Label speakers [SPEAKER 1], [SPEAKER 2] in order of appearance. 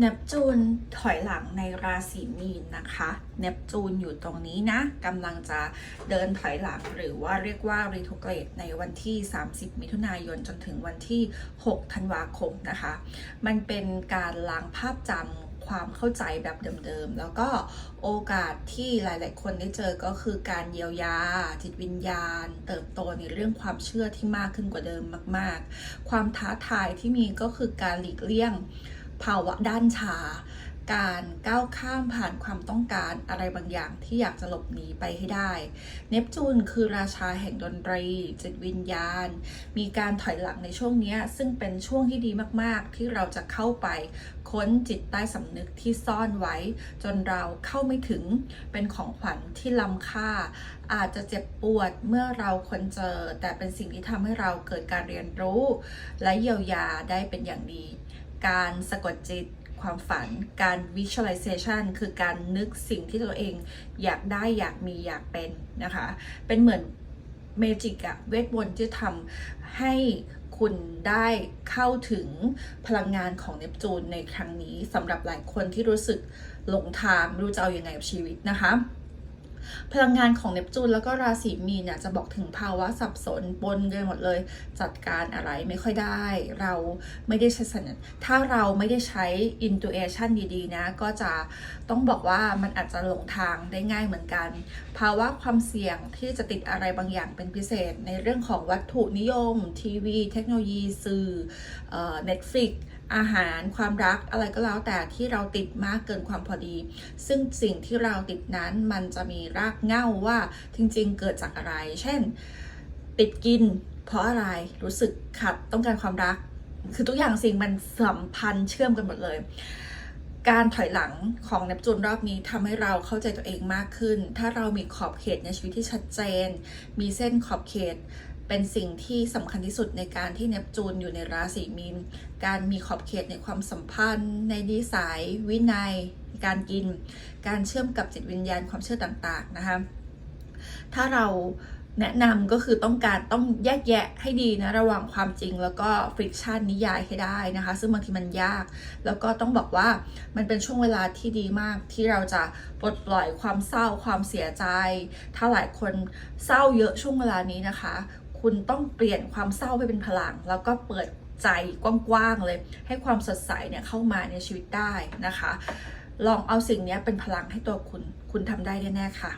[SPEAKER 1] เนปจูนถอยหลังในราศีมีนนะคะ เนปจูนอยู่ตรงนี้นะกำลังจะเดินถอยหลังหรือว่าเรียกว่ารีโทเกรดในวันที่ 30 มิถุนายนจนถึงวันที่ 6 ธันวาคมนะคะ มันเป็นการล้างภาพจำความเข้าใจแบบเดิมๆ แล้วก็โอกาสที่หลายๆ คนได้เจอก็คือการเยียวยา จิตวิญญาณ เติบโตในเรื่องความเชื่อที่มากขึ้นกว่าเดิมมาก ๆ ความท้าทายที่มีก็คือการหลีกเลี่ยง ภาวะด้านชา การก้าวข้ามผ่านความต้องการอะไรบางอย่างที่อยากจะหลบหนีไปให้ได้ เนปจูนคือราชาแห่งดนตรี จิตวิญญาณ มีการถอยหลังในช่วงนี้ซึ่งเป็นช่วงที่ดีมากๆ ที่เราจะเข้าไปค้นจิตใต้สำนึกที่ซ่อนไว้ จนเราเข้าไม่ถึงเป็นของขวัญที่ล้ำค่า อาจจะเจ็บปวดเมื่อเราค้นเจอ แต่เป็นสิ่งที่ทำให้เราเกิดการเรียนรู้ และเยียวยาได้เป็นอย่างดี การสะกดจิตความฝัน การ visualization คือการนึกสิ่งที่ตัวเองอยากได้อยากมีอยากเป็นนะคะ เป็นเหมือนเมจิกอะเวทมนต์ที่ทำให้คุณได้เข้าถึงพลังงานของเนปจูนในครั้งนี้สำหรับหลายคนที่รู้สึกหลงทางไม่รู้จะเอาอยัางไงกับชีวิตนะคะ พลังงานของเนปจูนแล้วก็ราศีมีนเนี่ยจะบอกถึงภาวะสับสนปนกันหมดเลย จัดการอะไรไม่ค่อยได้ เราไม่ได้ใช้สัญญาถ้าเราไม่ได้ใช้ intuition ดีๆนะ ก็จะต้องบอกว่ามันอาจจะหลงทางได้ง่ายเหมือนกัน ภาวะความเสี่ยงที่จะติดอะไรบางอย่างเป็นพิเศษ ในเรื่องของวัตถุนิยม ทีวี เทคโนโลยีสื่อเอ่อ Netflix อาหารความรักอะไรก็แล้วแต่ที่เราติดมากเกินความพอดี ซึ่งสิ่งที่เราติดนั้นมันจะมีรากเหง้าว่าจริงๆ เกิดจากอะไร เช่น ติดกิน เพราะอะไรรู้สึกขัดต้องการความรัก คือทุกอย่างสิ่งมันสัมพันธ์เชื่อมกันหมดเลย การถอยหลังของเนปจูนรอบนี้ทำให้เราเข้าใจตัวเองมากขึ้น ถ้าเรามีขอบเขตในชีวิตที่ชัดเจน มีเส้นขอบเขต เป็นสิ่งที่สำคัญที่สุดในการที่เนปจูนอยู่ในราศีมีน การมีขอบเขตในความสัมพันธ์ ในนิสัย วินัย การกิน การเชื่อมกับจิตวิญญาณความเชื่อต่างๆนะคะถ้าเราแนะนำก็คือต้องการต้องแยกแยะให้ดีนะ ระหว่างความจริงแล้วก็ฟริกชันนิยายให้ได้นะคะ ซึ่งบางทีมันยาก แล้วก็ต้องบอกว่ามันเป็นช่วงเวลาที่ดีมากที่เราจะปลดปล่อยความเศร้าความเสียใจ ถ้าหลายคนเศร้าเยอะช่วงเวลานี้นะคะ คุณต้องเปลี่ยนความเศร้าไปเป็นพลัง แล้วก็เปิดใจกว้างๆเลย ให้ความสดใสเนี่ยเข้ามาในชีวิตได้นะคะ ลองเอาสิ่งนี้เป็นพลังให้ตัวคุณ คุณทำได้แน่ๆค่ะ